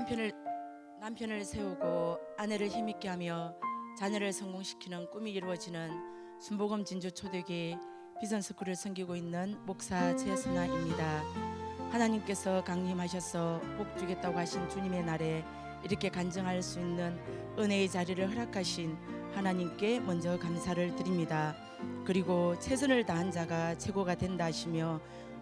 남편을 남편을 세우고 아내를 힘있게 하며 자녀를 성공시키는 꿈이 이루어지는 순복음 진주 초대교회 비전스쿨을 섬기고 있는 목사 최선아입니다. 하나님께서 강림하셔서 복 주겠다고 하신 주님의 날에 이렇게 간증할 수 있는 은혜의 자리를 허락하신 하나님께 먼저 감사를 드립니다. 그리고 최선을 다한 자가 최고가 된다 하시며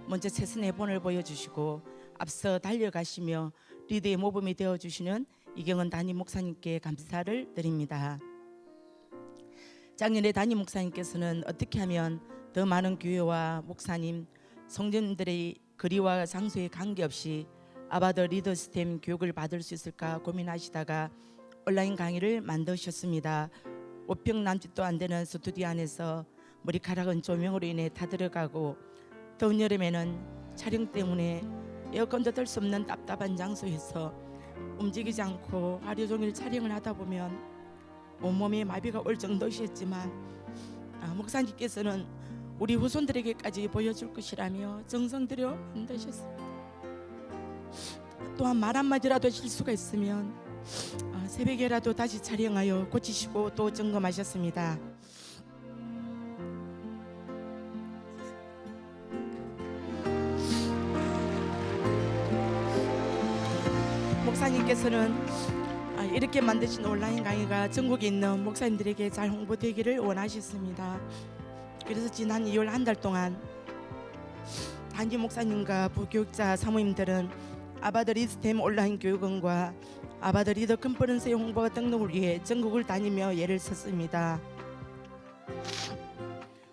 먼저 최선의 본을 보여주시고 앞서 달려가시며 리드의 모범이 되어 주시는 이경은 담임 목사님께 감사를 드립니다. 작년에 담임 목사님께서는 어떻게 하면 더 많은 교회와 목사님, 성전들의 거리와 장소에 관계없이 아바더 리더 스템 교육을 받을 수 있을까 고민하시다가 온라인 강의를 만드셨습니다. 5평 남짓도 안 되는 스튜디오 안에서 머리카락은 조명으로 인해 타들어가고 더운 여름에는 촬영 때문에 에어컨도 들수 없는 답답한 장소에서 움직이지 않고 하루 종일 촬영을 하다 보면 온몸에 마비가 올 정도셨지만 아, 목사님께서는 우리 후손들에게까지 보여줄 것이라며 정성 들여 만드셨습니다. 또한 말 한마디라도 실수가 있으면 아, 새벽에라도 다시 촬영하여 고치시고 또 점검하셨습니다. 목사님께서는 아, 이렇게 만드신 온라인 강의가 전국에 있는 목사님들에게 잘 홍보되기를 원하셨습니다. 그래서 지난 2월 한 달 동안 단지 목사님과 부교육자 사모님들은 아바드 리스템 온라인 교육원과 아바드 리더 컨퍼런스의 홍보 등록을 위해 전국을 다니며 예를 썼습니다.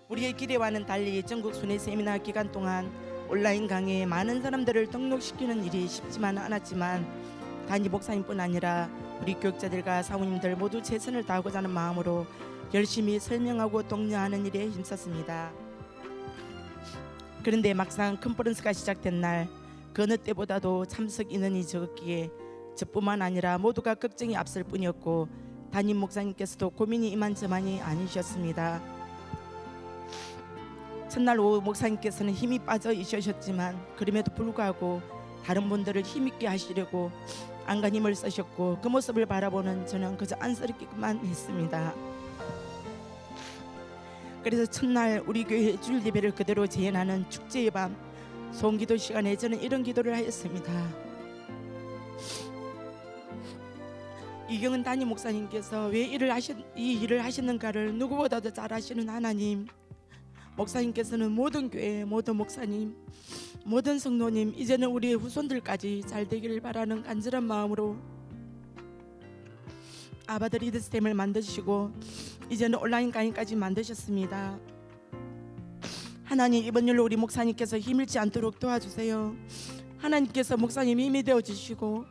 우리의 기대와는 달리 전국 순회 세미나 기간 동안 온라인 강의에 많은 사람들을 등록시키는 일이 쉽지만은 않았지만 단지 목사님뿐 아니라 우리 교육자들과 사모님들 모두 최선을 다하고자 하는 마음으로 열심히 설명하고 독려하는 일에 힘썼습니다. 그런데 막상 컨퍼런스가 시작된 날 그 어느 때보다도 참석 인원이 적었기에 저뿐만 아니라 모두가 걱정이 앞설 뿐이었고 담임 목사님께서도 고민이 이만저만이 아니셨습니다. 첫날 오후 목사님께서는 힘이 빠져 있으셨지만 그럼에도 불구하고 다른 분들을 힘있게 하시려고 안간 힘을 쓰셨고 그 모습을 바라보는 저는 그저 안쓰럽기만 했습니다. 그래서 첫날 우리 교회 주일 예배를 그대로 재현하는 축제의 밤 소기도 시간에 저는 이런 기도를 하였습니다. 이경은 담임 목사님께서 왜 일을 하신 이 일을 하시는가를 누구보다도 잘 아시는 하나님. 목사님께서는 모든 교회 모든 목사님 모든 성도님 이제는 우리의 후손들까지 잘 되기를 바라는 간절한 마음으로 아바드 리드 스템을 만드시고 이제는 온라인 강의까지 만드셨습니다. 하나님 이번 일로 우리 목사님께서 힘잃지 않도록 도와주세요. 하나님께서 목사님 힘이 되어 주시고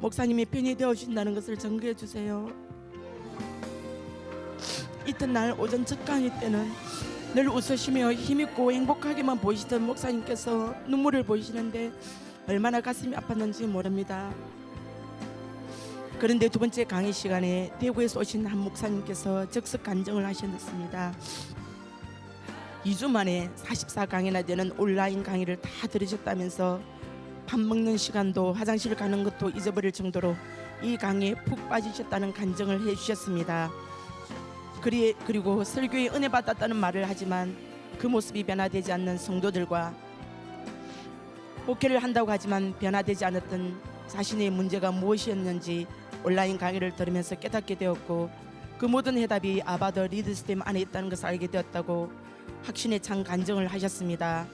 목사님의 편이 되어 주신다는 것을 증거해 주세요. 이튿날 오전 첫 강의 때는 늘 웃으시며 힘있고 행복하게만 보이시던 목사님께서 눈물을 보이시는데 얼마나 가슴이 아팠는지 모릅니다. 그런데 두 번째 강의 시간에 대구에서 오신 한 목사님께서 적석 간증을 하셨습니다. 2주 만에 44강이나 되는 온라인 강의를 다 들으셨다면서 밥 먹는 시간도 화장실 가는 것도 잊어버릴 정도로 이 강의에 푹 빠지셨다는 간증을 해주셨습니다. 그리, 그리고 설교에 은혜 받았다는 말을 하지만 그 모습이 변화되지 않는 성도들과 목회를 한다고 하지만 변화되지 않았던 자신의 문제가 무엇이었는지 온라인 강의를 들으면서 깨닫게 되었고 그 모든 해답이 아바더 리드 스템 안에 있다는 것을 알게 되었다고 확신에 찬 간증을 하셨습니다.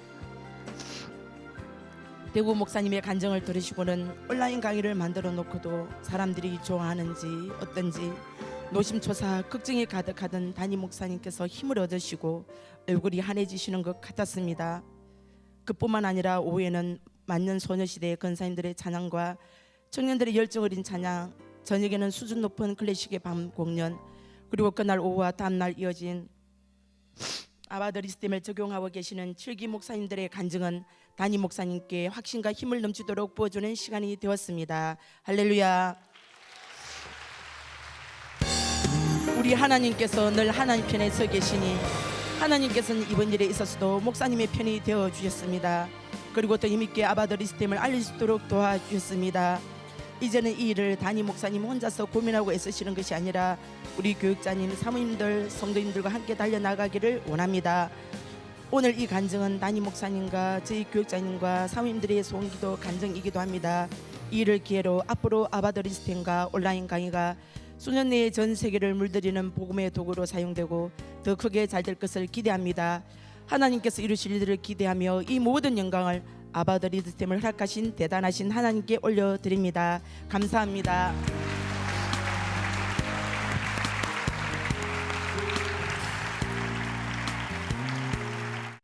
대구 목사님의 간증을 들으시고는 온라인 강의를 만들어 놓고도 사람들이 좋아하는지 어떤지 노심초사 걱정이 가득하던 담임 목사님께서 힘을 얻으시고 얼굴이 환해지시는 것 같았습니다. 그뿐만 아니라 오후에는 만년 소녀시대 건사님들의 찬양과 청년들의 열정 어린 찬양, 저녁에는 수준 높은 클래식의 밤 공연, 그리고 그날 오후와 다음날 이어진 아바드 리스템을 적용하고 계시는 7기 목사님들의 간증은 담임 목사님께 확신과 힘을 넘치도록 부어주는 시간이 되었습니다. 할렐루야. 우리 하나님께서 늘 하나님 편에 서 계시니 하나님께서는 이번 일에 있어서도 목사님의 편이 되어 주셨습니다. 그리고 더 힘있게 아바드 리스템을 알릴 수 있도록 도와주셨습니다. 이제는 이 일을 담임 목사님 혼자서 고민하고 애쓰시는 것이 아니라 우리 교육자님, 사모님들, 성도님들과 함께 달려나가기를 원합니다. 오늘 이 간증은 담임 목사님과 저희 교육자님과 사모님들의 소원기도 간증이기도 합니다. 이 일을 기회로 앞으로 아바더리 스템과 온라인 강의가 수년 내에 전 세계를 물들이는 복음의 도구로 사용되고 더 크게 잘 될 것을 기대합니다. 하나님께서 이루실 일들을 기대하며 이 모든 영광을 아바더리스템을 허락하신 대단하신 하나님께 올려드립니다. 감사합니다.